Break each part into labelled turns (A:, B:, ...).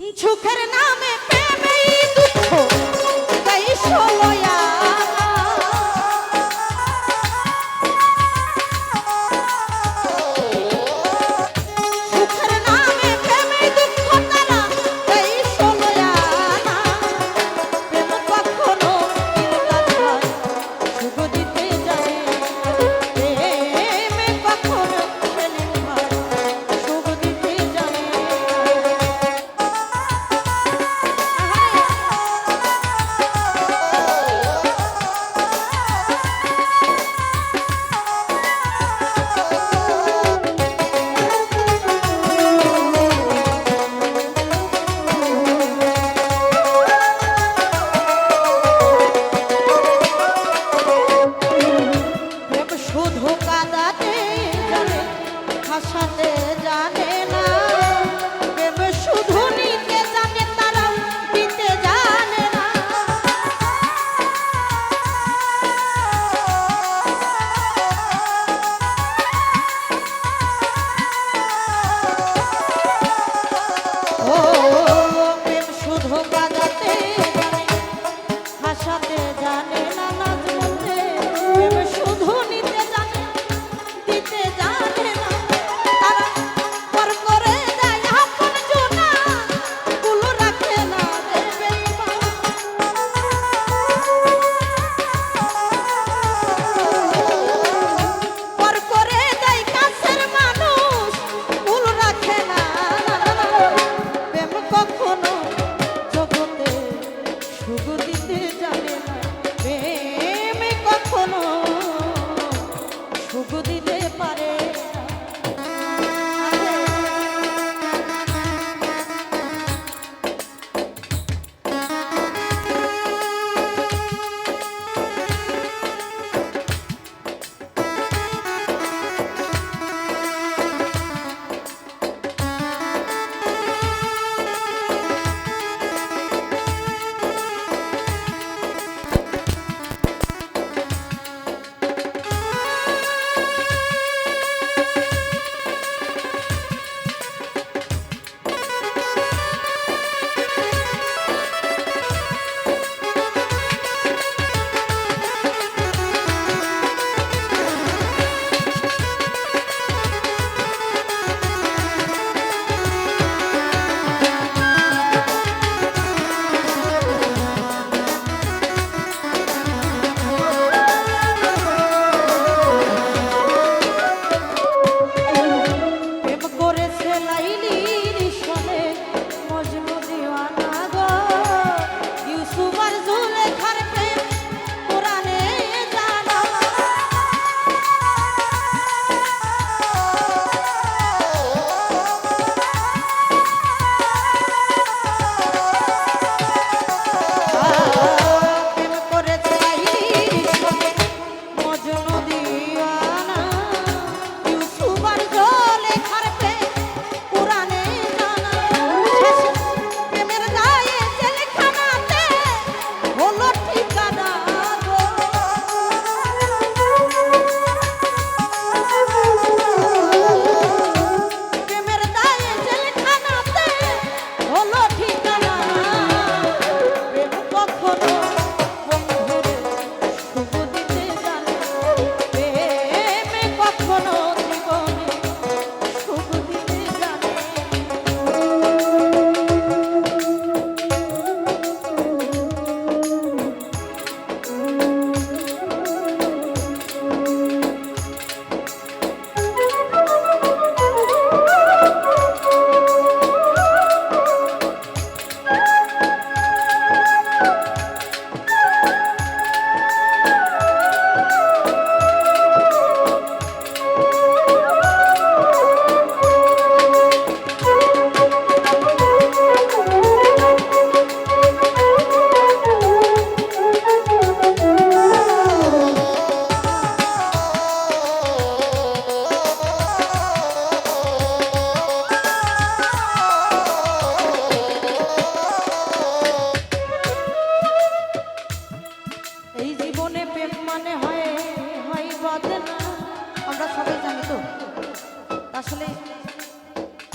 A: সুখের নামে হাসাতে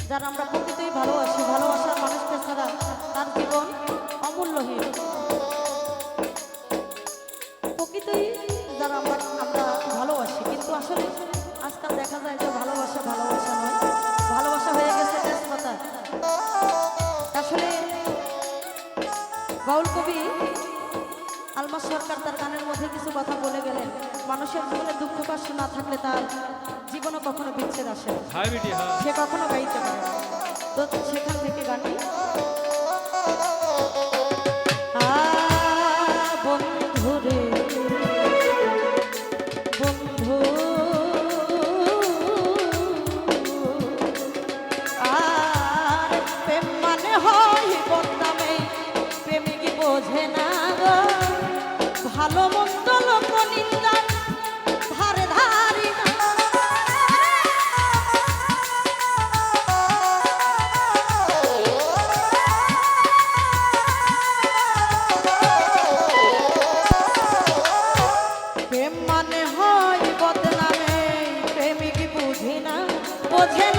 A: যারা আমরা প্রকৃতই ভালোবাসি, ভালোবাসার মানুষকে ছাড়া তার জীবন অমূল্যহীন প্রকৃতই যারা আমরা আমরা ভালোবাসি, কিন্তু আসলে আজকাল দেখা যায় যে ভালোবাসা ভালোবাসা নয়। সরকার তার গানের মধ্যে কিছু কথা বলে গেলেন। মানুষের জীবনে দুঃখ কষ্ট না থাকলে তার জীবনও কখনো বিচ্ছেদ আসে সে কখনো গাইতে পারে তো সেখান থেকে গানটি podría